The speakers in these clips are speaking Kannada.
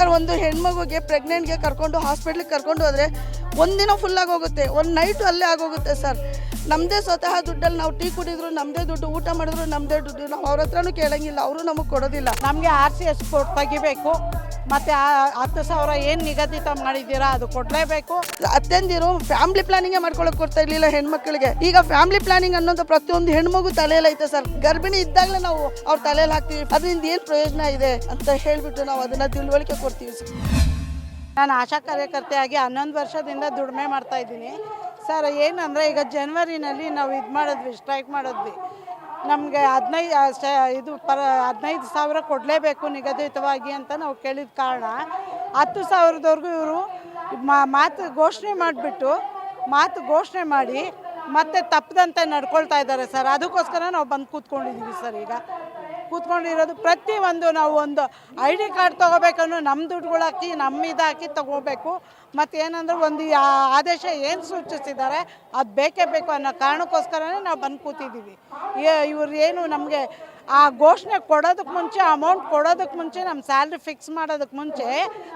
ಸರ್, ಒಂದು ಹೆಣ್ಮಗುಗೆ ಪ್ರೆಗ್ನೆಂಟ್ಗೆ ಕರ್ಕೊಂಡು ಹಾಸ್ಪಿಟ್ಲಿಗೆ ಕರ್ಕೊಂಡು ಹೋದರೆ ಒಂದಿನ ಫುಲ್ಲಾಗಿ ಹೋಗುತ್ತೆ ಒಂದು ನೈಟು ಅಲ್ಲೇ ಆಗೋಗುತ್ತೆ ಸರ್. ನಮ್ಮದೇ ಸ್ವತಃ ದುಡ್ಡಲ್ಲಿ ನಾವು ಟೀ ಕುಡಿದ್ರು ನಮ್ಮದೇ ದುಡ್ಡು ಊಟ ಮಾಡಿದ್ರು ನಮ್ಮದೇ ದುಡ್ಡು ನಾವು ಅವ್ರ ಹತ್ರನೂ ಕೇಳಂಗಿಲ್ಲ, ಅವರು ನಮಗೆ ಕೊಡೋದಿಲ್ಲ. ನಮಗೆ ಆರ್ ಸಿ ಎಸ್ ತೆಗಿಬೇಕು. ಮತ್ತು ಹತ್ತು ಸಾವಿರ ಏನು ನಿಗದಿತ ಮಾಡಿದ್ದೀರಾ ಅದು ಕೊಡಲೇಬೇಕು. ಅತ್ತೆಂದಿರು ಫ್ಯಾಮಿಲಿ ಪ್ಲಾನಿಂಗೇ ಮಾಡ್ಕೊಳಕ್ ಕೊಡ್ತಾ ಇರ್ಲಿಲ್ಲ ಹೆಣ್ಮಕ್ಳಿಗೆ. ಈಗ ಫ್ಯಾಮಿಲಿ ಪ್ಲಾನಿಂಗ್ ಅನ್ನೋದು ಪ್ರತಿಯೊಂದು ಹೆಣ್ಮಗು ತಲೆಯಲ್ಲಿ ಐತೆ ಸರ್. ಗರ್ಭಿಣಿ ಇದ್ದಾಗಲೇ ನಾವು ಅವ್ರ ತಲೆಯಲ್ಲಿ ಹಾಕ್ತೀವಿ. ಅದರಿಂದ ಏನು ಪ್ರಯೋಜನ ಇದೆ ಅಂತ ಹೇಳಿಬಿಟ್ಟು ನಾವು ಅದನ್ನ ತಿಳುವಳಿಕೆ ಕೊಡ್ತೀವಿ ಸರ್. ನಾನು ಆಶಾ ಕಾರ್ಯಕರ್ತೆಯಾಗಿ ಹನ್ನೊಂದು ವರ್ಷದಿಂದ ದುಡಿಮೆ ಮಾಡ್ತಾ ಇದ್ದೀನಿ. ಸರ್ ಏನಂದರೆ ಈಗ ಜನ್ವರಿನಲ್ಲಿ ನಾವು ಇದು ಮಾಡಿದ್ವಿ ಸ್ಟ್ರೈಕ್ ಮಾಡಿದ್ವಿ. ನಮಗೆ ಹದಿನೈದು ಇದು ಪರ, ಹದಿನೈದು ಸಾವಿರ ಕೊಡಲೇಬೇಕು ನಿಗದಿತವಾಗಿ ಅಂತ ನಾವು ಕೇಳಿದ ಕಾರಣ ಹತ್ತು ಸಾವಿರದವರೆಗೂ ಇವರು ಮಾತು ಘೋಷಣೆ ಮಾಡಿಬಿಟ್ಟು, ಮಾತು ಘೋಷಣೆ ಮಾಡಿ ಮತ್ತೆ ತಪ್ಪದಂತೆ ನಡ್ಕೊಳ್ತಾ ಇದ್ದಾರೆ ಸರ್. ಅದಕ್ಕೋಸ್ಕರ ನಾವು ಬಂದು ಕೂತ್ಕೊಂಡಿದ್ದೀವಿ ಸರ್ ಈಗ. ಕೂತ್ಕೊಂಡಿರೋದು ಪ್ರತಿಯೊಂದು ನಾವು ಒಂದು ಐ ಡಿ ಕಾರ್ಡ್ ತೊಗೋಬೇಕನ್ನು ನಮ್ಮ ದುಡ್ಡುಗಳು ಹಾಕಿ ನಮ್ಮ ಇದಾಕಿ ತೊಗೋಬೇಕು. ಮತ್ತು ಏನಂದ್ರೆ ಒಂದು ಆದೇಶ ಏನು ಸೂಚಿಸಿದ್ದಾರೆ, ಅದು ಬೇಕೇ ಬೇಕು ಅನ್ನೋ ಕಾರಣಕ್ಕೋಸ್ಕರನೇ ನಾವು ಬಂದು ಕೂತಿದ್ದೀವಿ ಇವ್ರು ಏನು ನಮಗೆ ಆ ಘೋಷಣೆ ಕೊಡೋದಕ್ಕೆ ಮುಂಚೆ ಅಮೌಂಟ್ ಕೊಡೋದಕ್ಕೆ ಮುಂಚೆ ನಮ್ಮ ಸ್ಯಾಲ್ರಿ ಫಿಕ್ಸ್ ಮಾಡೋದಕ್ಕೆ ಮುಂಚೆ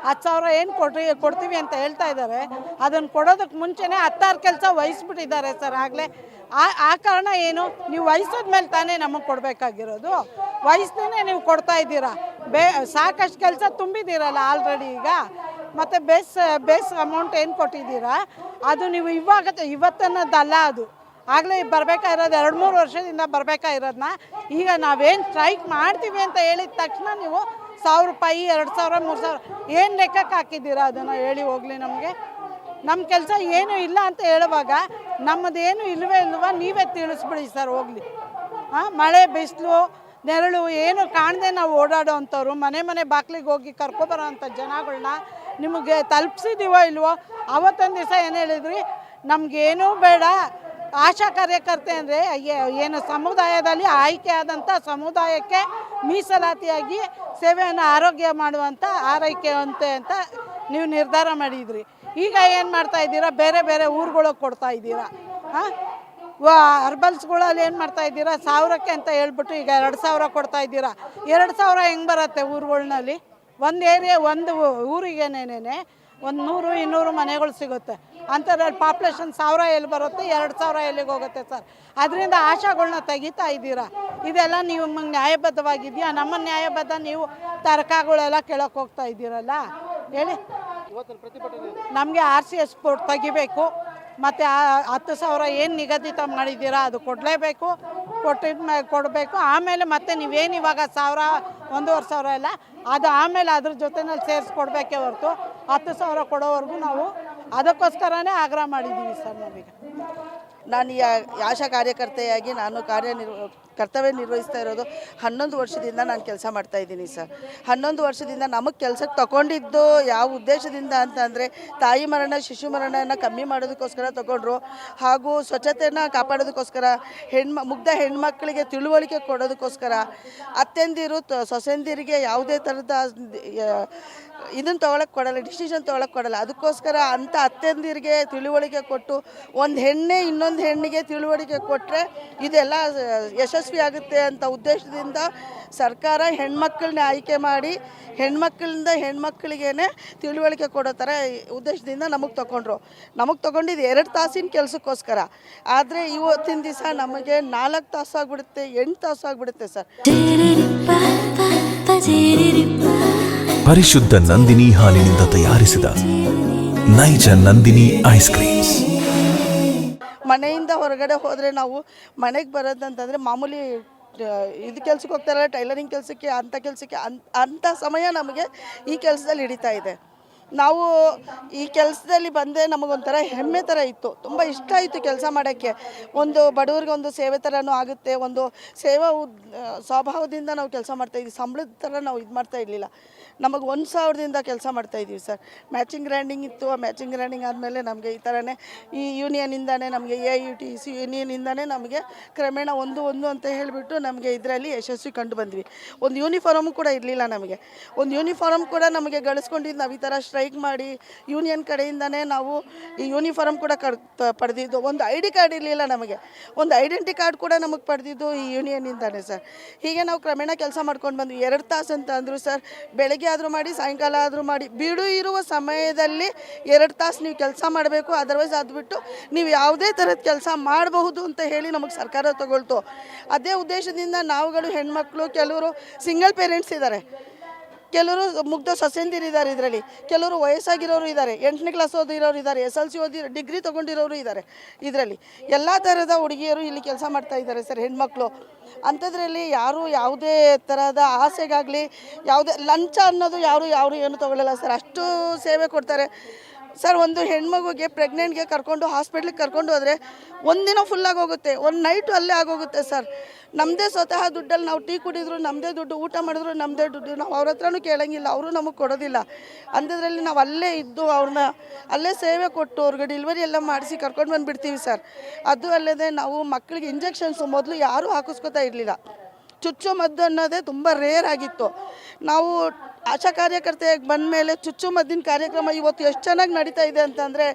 ಹತ್ತು ಸಾವಿರ ಏನು ಕೊಡ್ರಿ ಕೊಡ್ತೀವಿ ಅಂತ ಹೇಳ್ತಾ ಇದ್ದಾರೆ. ಅದನ್ನು ಕೊಡೋದಕ್ಕೆ ಮುಂಚೆನೇ ಹತ್ತಾರು ಕೆಲಸ ವಹಿಸ್ಬಿಟ್ಟಿದ್ದಾರೆ ಸರ್. ಆಗಲೇ ಆ ಆ ಕಾರಣ ಏನು? ನೀವು ವಹಿಸೋದ ಮೇಲೆ ತಾನೇ ನಮಗೆ ಕೊಡಬೇಕಾಗಿರೋದು. ವಯಸ್ಸನ್ನೇ ನೀವು ಕೊಡ್ತಾ ಇದ್ದೀರಾ. ಬೇ, ಸಾಕಷ್ಟು ಕೆಲಸ ತುಂಬಿದ್ದೀರಲ್ಲ ಆಲ್ರೆಡಿ ಈಗ. ಮತ್ತು ಬೇಸ್ ಬೇಸ್ ಅಮೌಂಟ್ ಏನು ಕೊಟ್ಟಿದ್ದೀರಾ? ಅದು ನೀವು ಇವಾಗ, ಇವತ್ತನ್ನೋದಲ್ಲ ಅದು. ಆಗಲೇ ಬರಬೇಕಾಗಿರೋದು ಎರಡು ಮೂರು ವರ್ಷದಿಂದ ಬರಬೇಕಾಗಿರೋದನ್ನ ಈಗ ನಾವೇನು ಸ್ಟ್ರೈಕ್ ಮಾಡ್ತೀವಿ ಅಂತ ಹೇಳಿದ ತಕ್ಷಣ ನೀವು ಸಾವಿರ ರೂಪಾಯಿ, ಎರಡು ಸಾವಿರ, ಮೂರು ಸಾವಿರ, ಏನು ಲೆಕ್ಕಕ್ಕೆ ಹಾಕಿದ್ದೀರಾ ಅದನ್ನು ಹೇಳಿ ಹೋಗಲಿ ನಮಗೆ. ನಮ್ಮ ಕೆಲಸ ಏನೂ ಇಲ್ಲ ಅಂತ ಹೇಳುವಾಗ ನಮ್ಮದೇನು ಇಲ್ಲವೇ ಇಲ್ವಾ ನೀವೇ ತಿಳಿಸ್ಬಿಡಿ ಸರ್, ಹೋಗಲಿ. ಹಾಂ ಮಳೆ, ಬಿಸಿಲು, ನೆರಳು ಏನು ಕಾಣದೆ ನಾವು ಓಡಾಡೋ ಅಂಥವ್ರು ಮನೆ ಮನೆ ಬಾಗಿಲಿಗೆ ಹೋಗಿ ಕರ್ಕೊಬರೋ ಅಂಥ ಜನಗಳನ್ನ ನಿಮಗೆ ತಲುಪಿಸಿದೀವೋ ಇಲ್ವೋ, ಅವತ್ತೊಂದು ದಿವಸ ಏನು ಹೇಳಿದ್ರಿ? ನಮಗೇನೂ ಬೇಡ. ಆಶಾ ಕಾರ್ಯಕರ್ತೆ ಅಂದರೆ ಏನು ಸಮುದಾಯದಲ್ಲಿ ಆಯ್ಕೆ ಆದಂಥ ಸಮುದಾಯಕ್ಕೆ ಮೀಸಲಾತಿಯಾಗಿ ಸೇವೆಯನ್ನು ಆರೋಗ್ಯ ಮಾಡುವಂಥ ಆರೈಕೆವಂತೆ ಅಂತ ನೀವು ನಿರ್ಧಾರ ಮಾಡಿದ್ರಿ. ಈಗ ಏನು ಮಾಡ್ತಾ ಇದ್ದೀರಾ? ಬೇರೆ ಬೇರೆ ಊರುಗಳಿಗೆ ಕೊಡ್ತಾ ಇದ್ದೀರಾ? ಹಾಂ? ಅರ್ಬಲ್ಸ್ಗಳಲ್ಲಿ ಏನು ಮಾಡ್ತಾ ಇದ್ದೀರಾ? ಸಾವಿರಕ್ಕೆ ಅಂತ ಹೇಳ್ಬಿಟ್ಟು ಈಗ ಎರಡು ಸಾವಿರ ಕೊಡ್ತಾ ಇದ್ದೀರಾ? ಎರಡು ಸಾವಿರ ಹೆಂಗೆ ಬರುತ್ತೆ ಊರುಗಳ್ನಲ್ಲಿ? ಒಂದು ಏರಿಯಾ, ಒಂದು ಊರಿಗೇನೇನೆ ಒಂದು ನೂರು, ಇನ್ನೂರು ಮನೆಗಳು ಸಿಗುತ್ತೆ. ಅಂಥದ್ರಲ್ಲಿ ಪಾಪ್ಯುಲೇಷನ್ ಸಾವಿರ ಎಲ್ಲಿ ಬರುತ್ತೆ? ಎರಡು ಸಾವಿರ ಎಲ್ಲಿಗೆ ಹೋಗುತ್ತೆ ಸರ್ ಅದರಿಂದ ಆಶಾಗಳನ್ನ ತೆಗಿತಾ ಇದ್ದೀರಾ? ಇದೆಲ್ಲ ನೀವು ನಿಮಗೆ ನ್ಯಾಯಬದ್ಧವಾಗಿದೆಯಾ? ನಮ್ಮ ನ್ಯಾಯಬದ್ಧ ನೀವು ತರ್ಕಗಳೆಲ್ಲ ಕೇಳೋಕೆ ಹೋಗ್ತಾ ಇದ್ದೀರಲ್ಲ? ಹೇಳಿ. ನಮಗೆ ಆರ್ ಸಿ ಎಸ್ ಸ್ಪೋರ್ಟ್ ತೆಗಿಬೇಕು. ಮತ್ತು ಹತ್ತು ಸಾವಿರ ಏನು ನಿಗದಿತ ಮಾಡಿದ್ದೀರಾ ಅದು ಕೊಡಲೇಬೇಕು ಕೊಟ್ಟಿದ ಕೊಡಬೇಕು. ಆಮೇಲೆ ಮತ್ತೆ ನೀವೇನು ಇವಾಗ ಸಾವಿರ, ಒಂದೂವರೆ ಸಾವಿರ ಎಲ್ಲ, ಅದು ಆಮೇಲೆ ಅದ್ರ ಜೊತೆನಲ್ಲಿ ಸೇರಿಸ್ಕೊಡ್ಬೇಕೇ ಹೊರತು ಹತ್ತು ಸಾವಿರ ಕೊಡೋವರೆಗೂ ನಾವು ಅದಕ್ಕೋಸ್ಕರನೇ ಆಗ್ರಹ ಮಾಡಿದ್ದೀವಿ ಸರ್ ನಾವೀಗ. ನಾನು ಆಶಾ ಕಾರ್ಯಕರ್ತೆಯಾಗಿ ನಾನು ಕಾರ್ಯನಿರ್ವ ಕರ್ತವ್ಯ ನಿರ್ವಹಿಸ್ತಾ ಇರೋದು ಹನ್ನೊಂದು ವರ್ಷದಿಂದ ನಾನು ಕೆಲಸ ಮಾಡ್ತಾ ಇದ್ದೀನಿ ಸರ್. ಹನ್ನೊಂದು ವರ್ಷದಿಂದ ನಮಗೆ ಕೆಲಸಕ್ಕೆ ತಗೊಂಡಿದ್ದು ಯಾವ ಉದ್ದೇಶದಿಂದ ಅಂತಂದರೆ ತಾಯಿ ಮರಣ, ಶಿಶು ಮರಣನ ಕಮ್ಮಿ ಮಾಡೋದಕ್ಕೋಸ್ಕರ ತಗೊಂಡ್ರು. ಹಾಗೂ ಸ್ವಚ್ಛತೆಯನ್ನು ಕಾಪಾಡೋದಕ್ಕೋಸ್ಕರ ಹೆಣ್ಮ ಮುಗ್ಧ ಹೆಣ್ಮಕ್ಳಿಗೆ ತಿಳುವಳಿಕೆ ಕೊಡೋದಕ್ಕೋಸ್ಕರ, ಅತ್ತೆಂದಿರು ಸೊಸೆಂದಿರಿಗೆ ಯಾವುದೇ ಥರದ ಇದನ್ನು ತೊಗೊಳಕ್ಕೆ ಕೊಡಲ್ಲ, ಡಿಸಿಷನ್ ತೊಗೊಳಕ್ಕೆ ಕೊಡಲ್ಲ. ಅದಕ್ಕೋಸ್ಕರ ಅಂಥ ಅತ್ತೆಂದಿರಿಗೆ ತಿಳುವಳಿಕೆ ಕೊಟ್ಟು, ಒಂದು ಹೆಣ್ಣೆ ಇನ್ನೊಂದು ಹೆಣ್ಣಿಗೆ ತಿಳುವಳಿಕೆ ಕೊಟ್ಟರೆ ಇದೆಲ್ಲ ಯಶಸ್ವಿ ಆಗುತ್ತೆ ಅಂತ ಉದ್ದೇಶದಿಂದ ಸರ್ಕಾರ ಹೆಣ್ಮಕ್ಳನ್ನ ಆಯ್ಕೆ ಮಾಡಿ ಹೆಣ್ಮಕ್ಳಿಂದ ಹೆಣ್ಮಕ್ಳಿಗೇನೆ ತಿಳುವಳಿಕೆ ಕೊಡೋ ಥರ ಉದ್ದೇಶದಿಂದ ನಮಗೆ ತಗೊಂಡ್ರು. ನಮಗೆ ತಗೊಂಡಿದ್ದು ಎರಡು ತಾಸಿನ ಕೆಲಸಕ್ಕೋಸ್ಕರ. ಆದರೆ ಇವತ್ತಿನ ದಿವಸ ನಮಗೆ ನಾಲ್ಕು ತಾಸು ಆಗಿಬಿಡುತ್ತೆ, ಎಂಟು ತಾಸು ಆಗಿಬಿಡುತ್ತೆ ಸರ್. ಪರಿಶುದ್ಧ ನಂದಿನಿ ಹಾಲಿನಿಂದ ತಯಾರಿಸಿದ ನೈಜ ನಂದಿನಿ ಐಸ್ ಕ್ರೀಮ್ಸ್. ಮನೆಯಿಂದ ಹೊರಗಡೆ ಹೋದರೆ ನಾವು ಮನೆಗೆ ಬರೋದಂತಂದರೆ ಮಾಮೂಲಿ ಇದು ಕೆಲ್ಸಕ್ಕೆ ಹೋಗ್ತಾರಲ್ಲ, ಟೈಲರಿಂಗ್ ಕೆಲಸಕ್ಕೆ ಅಂಥ ಕೆಲಸಕ್ಕೆ ಅಂತ ಅಂಥ ಸಮಯ ನಮಗೆ ಈ ಕೆಲಸದಲ್ಲಿ ಹಿಡಿತಾ ಇದೆ. ನಾವು ಈ ಕೆಲಸದಲ್ಲಿ ಬಂದೆ ನಮಗೊಂಥರ ಹೆಮ್ಮೆ ಥರ ಇತ್ತು. ತುಂಬ ಇಷ್ಟ ಆಯಿತು ಕೆಲಸ ಮಾಡೋಕ್ಕೆ. ಒಂದು ಬಡವ್ರಿಗೆ ಒಂದು ಸೇವೆ ಥರನೂ ಆಗುತ್ತೆ. ಒಂದು ಸೇವಾ ಸ್ವಭಾವದಿಂದ ನಾವು ಕೆಲಸ ಮಾಡ್ತಾಯಿದ್ವಿ ಸಂಬಳದ ಥರ ನಾವು ಇದು ಮಾಡ್ತಾ ಇರಲಿಲ್ಲ. ನಮಗೆ ಒಂದು ಸಾವಿರದಿಂದ ಕೆಲಸ ಮಾಡ್ತಾ ಇದ್ದೀವಿ ಸರ್. ಮ್ಯಾಚಿಂಗ್ ಗ್ರ್ಯಾಂಡಿಂಗ್ ಇತ್ತು. ಆ ಮ್ಯಾಚಿಂಗ್ ಗ್ರ್ಯಾಂಡಿಂಗ್ ಆದಮೇಲೆ ನಮಗೆ ಈ ಥರನೇ ಈ ಯೂನಿಯನಿಂದಾನೇ ನಮಗೆ ಎ ಯು ಟಿ, ಸಿ ಯೂನಿಯನಿಂದಾನೇ ನಮಗೆ ಕ್ರಮೇಣ ಒಂದು ಒಂದು ಅಂತ ಹೇಳಿಬಿಟ್ಟು ನಮಗೆ ಇದರಲ್ಲಿ ಯಶಸ್ವಿ ಕಂಡು ಬಂದ್ವಿ. ಒಂದು ಯೂನಿಫಾರ್ಮ್ ಕೂಡ ಇರಲಿಲ್ಲ ನಮಗೆ. ಒಂದು ಯೂನಿಫಾರ್ಮ್ ಕೂಡ ನಮಗೆ ಗಳಿಸ್ಕೊಂಡಿದ್ದು ನಾವು ಈ ಥರ ಸ್ಟ್ರೈಕ್ ಮಾಡಿ ಯೂನಿಯನ್ ಕಡೆಯಿಂದನೇ ನಾವು ಈ ಯೂನಿಫಾರ್ಮ್ ಕೂಡ ಕಡ್ ಪಡೆದಿದ್ದು. ಒಂದು ಐ ಡಿ ಕಾರ್ಡ್ ಇರಲಿಲ್ಲ ನಮಗೆ. ಒಂದು ಐಡೆಂಟಿ ಕಾರ್ಡ್ ಕೂಡ ನಮಗೆ ಪಡೆದಿದ್ದು ಈ ಯೂನಿಯನಿಂದಾನೇ ಸರ್. ಹೀಗೆ ನಾವು ಕ್ರಮೇಣ ಕೆಲಸ ಮಾಡ್ಕೊಂಡು ಬಂದ್ವಿ. ಎರಡು ತಾಸು ಅಂತ ಅಂದರು ಸರ್, ಬೆಳಗ್ಗೆ ಆದರೂ ಮಾಡಿ, ಸಾಯಂಕಾಲ ಆದರೂ ಮಾಡಿ. ಬಿಡು ಇರುವ ಸಮಯದಲ್ಲಿ ಎರಡು ತಾಸು ನೀವು ಕೆಲಸ ಮಾಡಬೇಕು. ಅದರ್ವೈಸ್ ಅದು ನೀವು ಯಾವುದೇ ಥರದ ಕೆಲಸ ಮಾಡಬಹುದು ಅಂತ ಹೇಳಿ ನಮಗೆ ಸರ್ಕಾರ ತಗೊಳ್ತು. ಅದೇ ಉದ್ದೇಶದಿಂದ ನಾವುಗಳು ಹೆಣ್ಮಕ್ಳು, ಕೆಲವರು, ಸಿಂಗಲ್ ಪೇರೆಂಟ್ಸ್ ಇದ್ದಾರೆ ಕೆಲವರು ಮುಗ್ಧ ಸೊಸೆಂದಿರು ಇದ್ದಾರೆ ಇದರಲ್ಲಿ. ಕೆಲವರು ವಯಸ್ಸಾಗಿರೋರು ಇದ್ದಾರೆ. ಎಂಟನೇ ಕ್ಲಾಸ್ ಓದಿರೋರು ಇದ್ದಾರೆ. ಎಸ್ ಎಲ್ ಸಿ ಓದಿ ಡಿಗ್ರಿ ತೊಗೊಂಡಿರೋರು ಇದ್ದಾರೆ ಇದರಲ್ಲಿ. ಎಲ್ಲ ಥರದ ಹುಡುಗಿಯರು ಇಲ್ಲಿ ಕೆಲಸ ಮಾಡ್ತಾ ಇದ್ದಾರೆ ಸರ್, ಹೆಣ್ಮಕ್ಳು. ಅಂಥದ್ರಲ್ಲಿ ಯಾರು ಯಾವುದೇ ಥರದ ಆಸೆಗಾಗಲಿ, ಯಾವುದೇ ಲಂಚ ಅನ್ನೋದು ಯಾರು ಯಾರು ಏನು ತೊಗೊಳ್ಳಲ್ಲ ಸರ್. ಅಷ್ಟು ಸೇವೆ ಕೊಡ್ತಾರೆ. ಸರ್, ಒಂದು ಹೆಣ್ಮಗುಗೆ ಪ್ರೆಗ್ನೆಂಟ್ಗೆ ಕರ್ಕೊಂಡು ಹಾಸ್ಪಿಟ್ಲಿಗೆ ಕರ್ಕೊಂಡು ಹೋದರೆ ಒಂದಿನ ಫುಲ್ಲಾಗಿ ಹೋಗುತ್ತೆ ಒಂದು ನೈಟು ಅಲ್ಲೇ ಆಗೋಗುತ್ತೆ ಸರ್. ನಮ್ಮದೇ ಸ್ವತಃ ದುಡ್ಡಲ್ಲಿ ನಾವು ಟೀ ಕುಡಿದ್ರು ನಮ್ಮದೇ ದುಡ್ಡು ಊಟ ಮಾಡಿದ್ರು ನಮ್ಮದೇ ದುಡ್ಡು ನಾವು ಅವ್ರ ಹತ್ರನೂ ಕೇಳೋಂಗಿಲ್ಲ, ಅವರು ನಮಗೆ ಕೊಡೋದಿಲ್ಲ. ಅಂಥದ್ರಲ್ಲಿ ನಾವು ಅಲ್ಲೇ ಇದ್ದು ಅವ್ರನ್ನ ಅಲ್ಲೇ ಸೇವೆ ಕೊಟ್ಟು ಅವ್ರಿಗೆ ಡೆಲಿವರಿ ಎಲ್ಲ ಮಾಡಿಸಿ ಕರ್ಕೊಂಡು ಬಂದುಬಿಡ್ತೀವಿ ಸರ್. ಅದು ಅಲ್ಲದೆ ನಾವು ಮಕ್ಕಳಿಗೆ ಇಂಜೆಕ್ಷನ್ಸು ಮೊದಲು ಯಾರೂ ಹಾಕಿಸ್ಕೊತಾ ಇರಲಿಲ್ಲ. ಚುಚ್ಚು ಮದ್ದು ಅನ್ನೋದೇ ತುಂಬ ರೇರ್ ಆಗಿತ್ತು. ನಾವು ಆಶಾ ಕಾರ್ಯಕರ್ತೆಯಾಗಿ ಬಂದ ಮೇಲೆ ಚುಚ್ಚು ಮದ್ದಿನ ಕಾರ್ಯಕ್ರಮ ಇವತ್ತು ಎಷ್ಟು ಚೆನ್ನಾಗಿ ನಡೀತಾ ಇದೆ ಅಂತಂದರೆ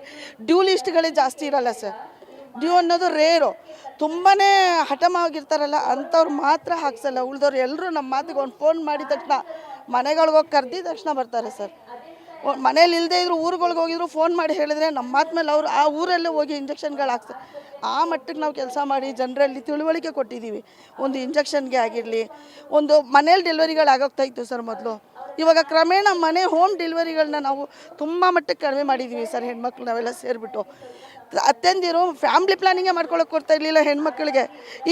ಡ್ಯೂ ಲಿಸ್ಟ್ಗಳೇ ಜಾಸ್ತಿ ಇರಲ್ಲ ಸರ್. ಡ್ಯೂ ಅನ್ನೋದು ರೇರು. ತುಂಬಾ ಹಠಮಾಗಿರ್ತಾರಲ್ಲ ಅಂಥವ್ರು ಮಾತ್ರ ಹಾಕ್ಸಲ್ಲ. ಉಳಿದವ್ರು ಎಲ್ಲರೂ ನಮ್ಮ ಮಾತಿಗೆ ಒಂದು ಫೋನ್ ಮಾಡಿದ ತಕ್ಷಣ ಮನೆಗಳಿಗೆ ಹೋಗಿ ಕರೆದಿದ ತಕ್ಷಣ ಬರ್ತಾರೆ ಸರ್. ಮನೇಲಿ ಇಲ್ಲದೆ ಇದ್ರು ಊರುಗಳಿಗೆ ಹೋಗಿದ್ರು ಫೋನ್ ಮಾಡಿ ಹೇಳಿದ್ರೆ ನಮ್ಮ ಮಾತು ಅವರು ಆ ಊರಲ್ಲೇ ಹೋಗಿ ಇಂಜೆಕ್ಷನ್ಗಳು ಹಾಕ್ತಾರೆ ಆ ಮಟ್ಟಕ್ಕೆ ನಾವು ಕೆಲಸ ಮಾಡಿ ಜನರಲ್ಲಿ ತಿಳುವಳಿಕೆ ಕೊಟ್ಟಿದ್ದೀವಿ ಒಂದು ಇಂಜೆಕ್ಷನ್ಗೆ ಆಗಿರಲಿ, ಒಂದು ಮನೇಲಿ ಡೆಲಿವರಿಗಳು ಆಗೋಗ್ತಾ ಇತ್ತು ಸರ್ ಮೊದಲು. ಇವಾಗ ಕ್ರಮೇಣ ಮನೆ ಹೋಮ್ ಡೆಲಿವರಿಗಳನ್ನ ನಾವು ತುಂಬ ಮಟ್ಟಕ್ಕೆ ಕಡಿಮೆ ಮಾಡಿದ್ದೀವಿ ಸರ್ ಹೆಣ್ಮಕ್ಳು ನಾವೆಲ್ಲ ಸೇರಿಬಿಟ್ಟು. ಅತ್ತೆಂದಿರು ಫ್ಯಾಮ್ಲಿ ಪ್ಲಾನಿಂಗೇ ಮಾಡ್ಕೊಳಕ್ಕೆ ಕೊಡ್ತಾ ಇರಲಿಲ್ಲ ಹೆಣ್ಮಕ್ಳಿಗೆ.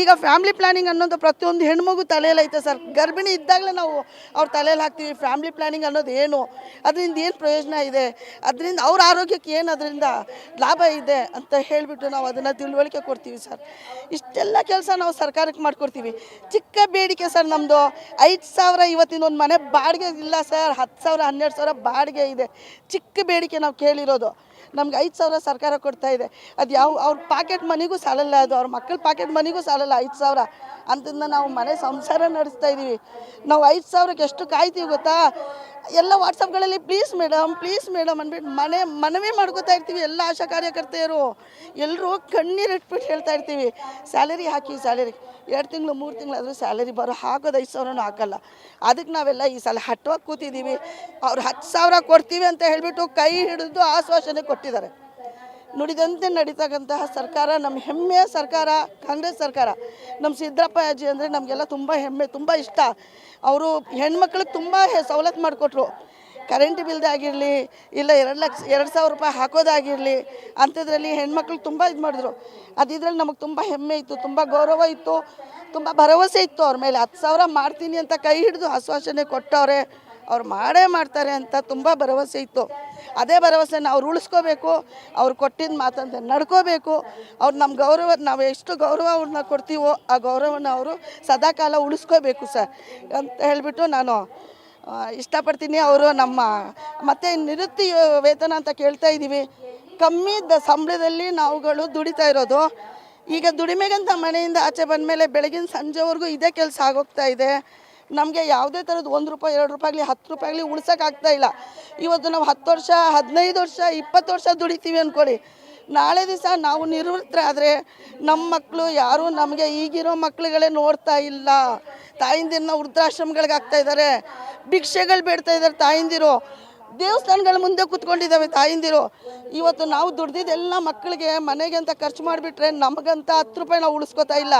ಈಗ ಫ್ಯಾಮ್ಲಿ ಪ್ಲಾನಿಂಗ್ ಅನ್ನೋದು ಪ್ರತಿಯೊಂದು ಹೆಣ್ಮಗು ತಲೆಯಲ್ಲಿ ಐತೆ ಸರ್. ಗರ್ಭಿಣಿ ಇದ್ದಾಗಲೇ ನಾವು ಅವ್ರ ತಲೆಯಲ್ಲಿ ಹಾಕ್ತೀವಿ ಫ್ಯಾಮ್ಲಿ ಪ್ಲಾನಿಂಗ್ ಅನ್ನೋದು ಏನು? ಅದರಿಂದ ಏನು ಪ್ರಯೋಜನ ಇದೆ? ಅದರಿಂದ ಅವ್ರ ಆರೋಗ್ಯಕ್ಕೆ ಏನು ಅದರಿಂದ ಲಾಭ ಇದೆ ಅಂತ ಹೇಳಿಬಿಟ್ಟು ನಾವು ಅದನ್ನು ತಿಳುವಳಿಕೆ ಕೊಡ್ತೀವಿ ಸರ್. ಇಷ್ಟೆಲ್ಲ ಕೆಲಸ ನಾವು ಸರ್ಕಾರಕ್ಕೆ ಮಾಡ್ಕೊಡ್ತೀವಿ. ಚಿಕ್ಕ ಬೇಡಿಕೆ ಸರ್ ನಮ್ಮದು ಐದು ಸಾವಿರ ಇವತ್ತಿನ ಒಂದು ಮನೆ ಬಾಡಿಗೆ ಇಲ್ಲ ಸರ್. ಹತ್ತು ಸಾವಿರ, ಹನ್ನೆರಡು ಸಾವಿರ ಬಾಡಿಗೆ ಇದೆ. ಚಿಕ್ಕ ಬೇಡಿಕೆ ನಾವು ಕೇಳಿರೋದು. ನಮ್ಗೆ ಐದು ಸಾವಿರ ಸರ್ಕಾರ ಕೊಡ್ತಾ ಇದೆ. ಅದು ಯಾವ, ಅವ್ರ ಪಾಕೆಟ್ ಮನಿಗೂ ಸಾಲಲ್ಲ ಅದು, ಅವ್ರ ಮಕ್ಕಳ ಪಾಕೆಟ್ ಮನಿಗೂ ಸಾಲಲ್ಲ ಐದು ಸಾವಿರ. ಅಂತಂದ ನಾವು ಮನೆ ಸಂಸಾರ ನಡೆಸ್ತಾ ಇದ್ದೀವಿ ನಾವು ಐದು ಸಾವಿರಕ್ಕೆ ಎಷ್ಟು ಕಾಯ್ತೀವಿ ಗೊತ್ತಾ? ಎಲ್ಲ ವಾಟ್ಸಪ್ಗಳಲ್ಲಿ ಪ್ಲೀಸ್ ಮೇಡಮ್ ಪ್ಲೀಸ್ ಮೇಡಮ್ ಅಂದ್ಬಿಟ್ಟು ಮನೆ, ಮನವಿ ಮಾಡ್ಕೋತಾ ಇರ್ತೀವಿ ಎಲ್ಲ ಆಶಾ ಕಾರ್ಯಕರ್ತೆಯರು. ಎಲ್ಲರೂ ಕಣ್ಣೀರಿಟ್ಬಿಟ್ಟು ಹೇಳ್ತಾ ಇರ್ತೀವಿ ಸ್ಯಾಲರಿ ಹಾಕಿ ಸ್ಯಾಲರಿ ಎರಡು ತಿಂಗಳು, ಮೂರು ತಿಂಗಳಾದರೂ ಸ್ಯಾಲರಿ ಬರೋ ಹಾಕೋದು ಐದು ಸಾವಿರನೂ ಹಾಕಲ್ಲ. ಅದಕ್ಕೆ ನಾವೆಲ್ಲ ಈ ಸಲ ಹಟ್ಟವಾಗಿ ಕೂತಿದ್ದೀವಿ ಅವ್ರು ಹತ್ತು ಸಾವಿರ ಕೊಡ್ತೀವಿ ಅಂತ ಹೇಳಿಬಿಟ್ಟು ಕೈ ಹಿಡಿದು ಆಶ್ವಾಸನೆ ಕೊಟ್ಟಿದ್ದಾರೆ. ನುಡಿದಂತೆ ನಡೀತಕ್ಕಂತಹ ಸರ್ಕಾರ ನಮ್ಮ ಹೆಮ್ಮೆಯ ಸರ್ಕಾರ, ಕಾಂಗ್ರೆಸ್ ಸರ್ಕಾರ ನಮ್ಮ ಸಿದ್ದರಾಮಯ್ಯಜಿ ಅಂದರೆ ನಮಗೆಲ್ಲ ತುಂಬ ಹೆಮ್ಮೆ, ತುಂಬ ಇಷ್ಟ. ಅವರು ಹೆಣ್ಮಕ್ಳಿಗೆ ತುಂಬ ಸವಲತ್ತು ಮಾಡಿಕೊಟ್ರು. ಕರೆಂಟ್ ಬಿಲ್ದೇ ಆಗಿರಲಿ, ಇಲ್ಲ ಎರಡು ಲಕ್ಷ, ಎರಡು ಸಾವಿರ ರೂಪಾಯಿ ಹಾಕೋದಾಗಿರಲಿ, ಅಂಥದ್ರಲ್ಲಿ ಹೆಣ್ಮಕ್ಳು ತುಂಬ ಇದು ಮಾಡಿದ್ರು. ಅದಿದ್ರಲ್ಲಿ ನಮಗೆ ತುಂಬ ಹೆಮ್ಮೆ ಇತ್ತು, ತುಂಬ ಗೌರವ ಇತ್ತು, ತುಂಬ ಭರವಸೆ ಇತ್ತು ಅವ್ರ ಮೇಲೆ. ಹತ್ತು ಸಾವಿರ ಮಾಡ್ತೀನಿ ಅಂತ ಕೈ ಹಿಡಿದು ಆಶ್ವಾಸನೆ ಕೊಟ್ಟವ್ರೆ. ಅವ್ರು ಮಾಡೇ ಮಾಡ್ತಾರೆ ಅಂತ ತುಂಬ ಭರವಸೆ ಇತ್ತು. ಅದೇ ಭರವಸೆನ ಅವ್ರು ಉಳಿಸ್ಕೋಬೇಕು, ಅವ್ರು ಕೊಟ್ಟಿದ್ದ ಮಾತಂತೆ ನಡ್ಕೋಬೇಕು, ಅವ್ರು ನಮ್ಮ ಗೌರವ, ನಾವು ಎಷ್ಟು ಗೌರವ ಅವ್ರನ್ನ ಕೊಡ್ತೀವೋ ಆ ಗೌರವನ ಅವರು ಸದಾಕಾಲ ಉಳಿಸ್ಕೋಬೇಕು ಸರ್ ಅಂತ ಹೇಳಿಬಿಟ್ಟು ನಾನು ಇಷ್ಟಪಡ್ತೀನಿ. ಅವರು ನಮ್ಮ, ಮತ್ತು ನಿವೃತ್ತಿ ವೇತನ ಅಂತ ಕೇಳ್ತಾ ಇದ್ದೀವಿ ಕಮ್ಮಿ ದ ಸಂಬಳದಲ್ಲಿ ನಾವುಗಳು ದುಡಿತಾ ಇರೋದು. ಈಗ ದುಡಿಮೆಗಂತ ಮನೆಯಿಂದ ಆಚೆ ಬಂದಮೇಲೆ ಬೆಳಗಿನ ಸಂಜೆವರೆಗೂ ಇದೇ ಕೆಲಸ ಆಗೋಗ್ತಾ ಇದೆ. ನಮಗೆ ಯಾವುದೇ ಥರದ್ದು ಒಂದು ರೂಪಾಯಿ, ಎರಡು ರೂಪಾಯಿ ಹತ್ತು ರೂಪಾಯಿ ಆಗಲಿ ಉಳ್ಸೋಕ್ಕಾಗ್ತಾ ಇಲ್ಲ. ಇವತ್ತು ನಾವು ಹತ್ತು ವರ್ಷ, ಹದಿನೈದು ವರ್ಷ, ಇಪ್ಪತ್ತು ವರ್ಷ ದುಡಿತೀವಿ ಅಂದ್ಕೊಳ್ಳಿ ನಾಳೆ ದಿವಸ ನಾವು ನಿವೃತ್ತರಾದರೆ ನಮ್ಮ ಮಕ್ಕಳು ಯಾರೂ ನಮಗೆ ಈಗಿರೋ ಮಕ್ಕಳುಗಳೇ ನೋಡ್ತಾ ಇಲ್ಲ. ತಾಯಿಂದಿರನ್ನ ವೃದ್ಧಾಶ್ರಮಗಳಿಗೆ ಹಾಕ್ತಾ ಇದ್ದಾರೆ ಭಿಕ್ಷೆಗಳು ಬೇಡ್ತಾ ಇದ್ದಾರೆ ತಾಯಿಂದಿರು. ದೇವಸ್ಥಾನಗಳ ಮುಂದೆ ಕೂತ್ಕೊಂಡಿದ್ದಾವೆ ತಾಯಿಂದಿರು. ಇವತ್ತು ನಾವು ದುಡ್ದಿದ್ದೆಲ್ಲ ಮಕ್ಕಳಿಗೆ ಮನೆಗೆ ಅಂತ ಖರ್ಚು ಮಾಡಿಬಿಟ್ರೆ ನಮಗಂತ ಹತ್ತು ರೂಪಾಯಿ ನಾವು ಉಳಿಸ್ಕೊತಾ ಇಲ್ಲ.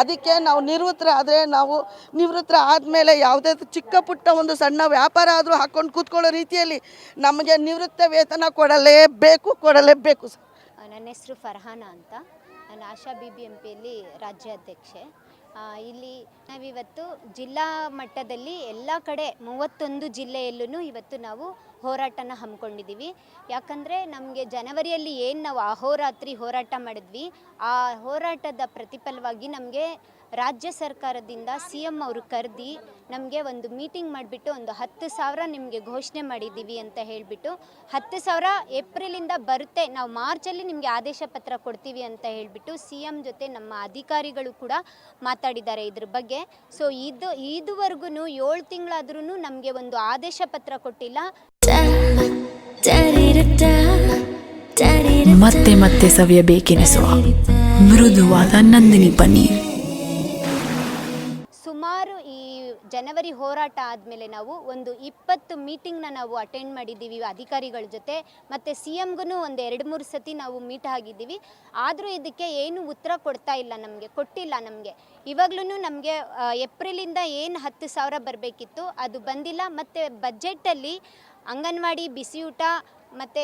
ಅದಕ್ಕೆ ನಾವು ನಿವೃತ್ತರ ಆದರೆ ನಾವು ನಿವೃತ್ತರ ಆದಮೇಲೆ ಯಾವುದೇ ಚಿಕ್ಕ ಪುಟ್ಟ ಒಂದು ಸಣ್ಣ ವ್ಯಾಪಾರ ಆದರೂ ಹಾಕ್ಕೊಂಡು ಕೂತ್ಕೊಳ್ಳೋ ರೀತಿಯಲ್ಲಿ ನಮಗೆ ನಿವೃತ್ತ ವೇತನ ಕೊಡಲೇಬೇಕು ಕೊಡಲೇಬೇಕು ಸರ್. ನನ್ನ ಹೆಸರು ಫರ್ಹಾನ ಅಂತ. ನಾನು ಆಶಾ ಬಿ ಬಿ ಎಂ ಪಿಯಲ್ಲಿ ರಾಜ್ಯಾಧ್ಯಕ್ಷೆ. ಇಲ್ಲಿ ನಾವಿವತ್ತು ಜಿಲ್ಲಾ ಮಟ್ಟದಲ್ಲಿ ಎಲ್ಲ ಕಡೆ ಮೂವತ್ತೊಂದು ಜಿಲ್ಲೆಯಲ್ಲೂ ಇವತ್ತು ನಾವು ಹೋರಾಟನ ಹಮ್ಮಿಕೊಂಡಿದ್ದೀವಿ. ಯಾಕಂದರೆ ನಮಗೆ ಜನವರಿಯಲ್ಲಿ ಏನು ನಾವು ಅಹೋರಾತ್ರಿ ಹೋರಾಟ ಮಾಡಿದ್ವಿ, ಆ ಹೋರಾಟದ ಪ್ರತಿಫಲವಾಗಿ ನಮಗೆ ರಾಜ್ಯ ಸರ್ಕಾರದಿಂದ ಸಿ ಎಂ ಅವರು ಕರೆದಿ ನಮಗೆ ಒಂದು ಮೀಟಿಂಗ್ ಮಾಡಿಬಿಟ್ಟು ಒಂದು ಹತ್ತು ಸಾವಿರ ನಿಮಗೆ ಘೋಷಣೆ ಮಾಡಿದ್ದೀವಿ ಅಂತ ಹೇಳಿಬಿಟ್ಟು, ಹತ್ತು ಸಾವಿರ ಏಪ್ರಿಲಿಂದ ಬರುತ್ತೆ, ನಾವು ಮಾರ್ಚಲ್ಲಿ ನಿಮಗೆ ಆದೇಶ ಪತ್ರ ಕೊಡ್ತೀವಿ ಅಂತ ಹೇಳಿಬಿಟ್ಟು ಸಿ ಎಂ ಜೊತೆ ನಮ್ಮ ಅಧಿಕಾರಿಗಳು ಕೂಡ ಮಾತಾಡಿದ್ದಾರೆ ಇದ್ರ ಬಗ್ಗೆ. ಸೊ ಇದು ಇದುವರೆಗೂ ಏಳು ತಿಂಗಳಾದ್ರೂ ನಮಗೆ ಒಂದು ಆದೇಶ ಪತ್ರ ಕೊಟ್ಟಿಲ್ಲ. ಮತ್ತೆ ಮತ್ತೆ ಸವಿಯಬೇಕೆನಿಸುವ ಮೃದುವಾದ ನಂದಿನಿ ಪನ್ನೀರ್. ಸುಮಾರು ಈ ಜನವರಿ ಹೋರಾಟ ಆದಮೇಲೆ ನಾವು ಒಂದು ಇಪ್ಪತ್ತು ಮೀಟಿಂಗ್ನ ನಾವು ಅಟೆಂಡ್ ಮಾಡಿದ್ದೀವಿ ಅಧಿಕಾರಿಗಳ ಜೊತೆ, ಮತ್ತು ಸಿ ಎಮ್ಗೂ ಒಂದು ಎರಡು ಮೂರು ಸತಿ ನಾವು ಮೀಟ್ ಆಗಿದ್ದೀವಿ. ಆದರೂ ಇದಕ್ಕೆ ಏನು ಉತ್ತರ ಕೊಡ್ತಾ ಇಲ್ಲ ನಮಗೆ, ಕೊಟ್ಟಿಲ್ಲ ನಮಗೆ. ಇವಾಗ್ಲೂ ನಮಗೆ ಏಪ್ರಿಲಿಂದ ಏನು ಹತ್ತು ಸಾವಿರ ಬರಬೇಕಿತ್ತು, ಅದು ಬಂದಿಲ್ಲ, ಮತ್ತು ಬಜೆಟಲ್ಲಿ ಅಂಗನವಾಡಿ, ಬಿಸಿಯೂಟ ಮತ್ತು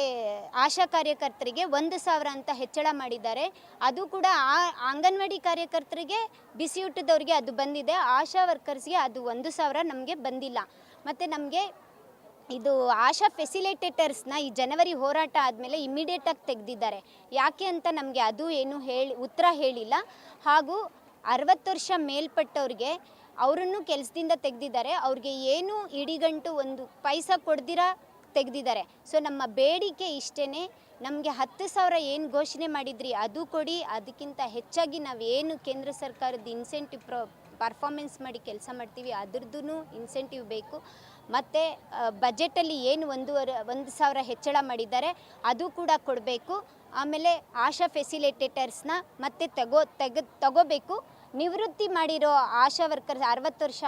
ಆಶಾ ಕಾರ್ಯಕರ್ತರಿಗೆ ಒಂದು ಸಾವಿರ ಅಂತ ಹೆಚ್ಚಳ ಮಾಡಿದ್ದಾರೆ. ಅದು ಕೂಡ ಆ ಅಂಗನವಾಡಿ ಕಾರ್ಯಕರ್ತರಿಗೆ, ಬಿಸಿಯೂಟದವ್ರಿಗೆ ಅದು ಬಂದಿದೆ. ಆಶಾ ವರ್ಕರ್ಸ್ಗೆ ಅದು ಒಂದು ಸಾವಿರ ನಮಗೆ ಬಂದಿಲ್ಲ. ಮತ್ತು ನಮಗೆ ಇದು ಆಶಾ ಫೆಸಿಲಿಟೇಟರ್ಸ್ನ ಈ ಜನವರಿ ಹೋರಾಟ ಆದಮೇಲೆ ಇಮಿಡಿಯೇಟಾಗಿ ತೆಗೆದಿದ್ದಾರೆ. ಯಾಕೆ ಅಂತ ನಮಗೆ ಅದು ಏನು ಹೇಳಿ, ಉತ್ತರ ಹೇಳಿಲ್ಲ. ಹಾಗೂ ಅರವತ್ತು ವರ್ಷ ಮೇಲ್ಪಟ್ಟವ್ರಿಗೆ ಅವರನ್ನು ಕೆಲಸದಿಂದ ತೆಗೆದಿದ್ದಾರೆ. ಅವ್ರಿಗೆ ಏನು ಇಡಿಗಂಟು ಒಂದು ಪೈಸಾ ಕೊಡ್ದಿರ ತೆಗೆದಿದ್ದಾರೆ. ಸೊ ನಮ್ಮ ಬೇಡಿಕೆ ಇಷ್ಟೇ ನಮಗೆ ಹತ್ತು ಸಾವಿರ ಏನು ಘೋಷಣೆ ಮಾಡಿದ್ರಿ ಅದು ಕೊಡಿ. ಅದಕ್ಕಿಂತ ಹೆಚ್ಚಾಗಿ ನಾವು ಏನು ಕೇಂದ್ರ ಸರ್ಕಾರದ ಇನ್ಸೆಂಟಿವ್ ಪ್ರೊ ಪರ್ಫಾರ್ಮೆನ್ಸ್ ಮಾಡಿ ಕೆಲಸ ಮಾಡ್ತೀವಿ ಅದ್ರದ್ದು ಇನ್ಸೆಂಟಿವ್ ಬೇಕು. ಮತ್ತು ಬಜೆಟಲ್ಲಿ ಏನು ಒಂದೂವರೆ, ಒಂದು ಸಾವಿರ ಹೆಚ್ಚಳ ಮಾಡಿದ್ದಾರೆ, ಅದು ಕೂಡ ಕೊಡಬೇಕು. ಆಮೇಲೆ ಆಶಾ ಫೆಸಿಲಿಟೇಟರ್ಸ್ನ ಮತ್ತೆ ತಗೋ ತೆಗೆ ತಗೋಬೇಕು. ನಿವೃತ್ತಿ ಮಾಡಿರೋ ಆಶಾ ವರ್ಕರ್ಸ್, ಅರವತ್ತು ವರ್ಷ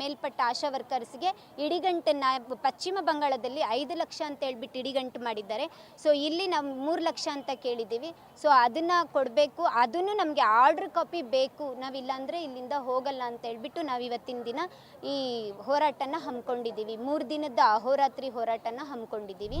ಮೇಲ್ಪಟ್ಟ ಆಶಾ ವರ್ಕರ್ಸ್ಗೆ ಇಡಿಗಂಟನ್ನು ಪಶ್ಚಿಮ ಬಂಗಾಳದಲ್ಲಿ ಐದು ಲಕ್ಷ ಅಂತ ಹೇಳ್ಬಿಟ್ಟು ಇಡಿಗಂಟು ಮಾಡಿದ್ದಾರೆ. ಸೊ ಇಲ್ಲಿ ನಾವು ಮೂರು ಲಕ್ಷ ಅಂತ ಕೇಳಿದ್ದೀವಿ. ಸೊ ಅದನ್ನು ಕೊಡಬೇಕು. ಅದನ್ನು ನಮಗೆ ಆರ್ಡ್ರ್ ಕಾಪಿ ಬೇಕು. ನಾವಿಲ್ಲಾಂದರೆ ಇಲ್ಲಿಂದ ಹೋಗಲ್ಲ ಅಂತ ಹೇಳ್ಬಿಟ್ಟು ನಾವು ಇವತ್ತಿನ ದಿನ ಈ ಹೋರಾಟನ ಹಮ್ಮಿಕೊಂಡಿದ್ದೀವಿ. ಮೂರು ದಿನದ ಅಹೋರಾತ್ರಿ ಹೋರಾಟನ ಹಮ್ಮಿಕೊಂಡಿದ್ದೀವಿ.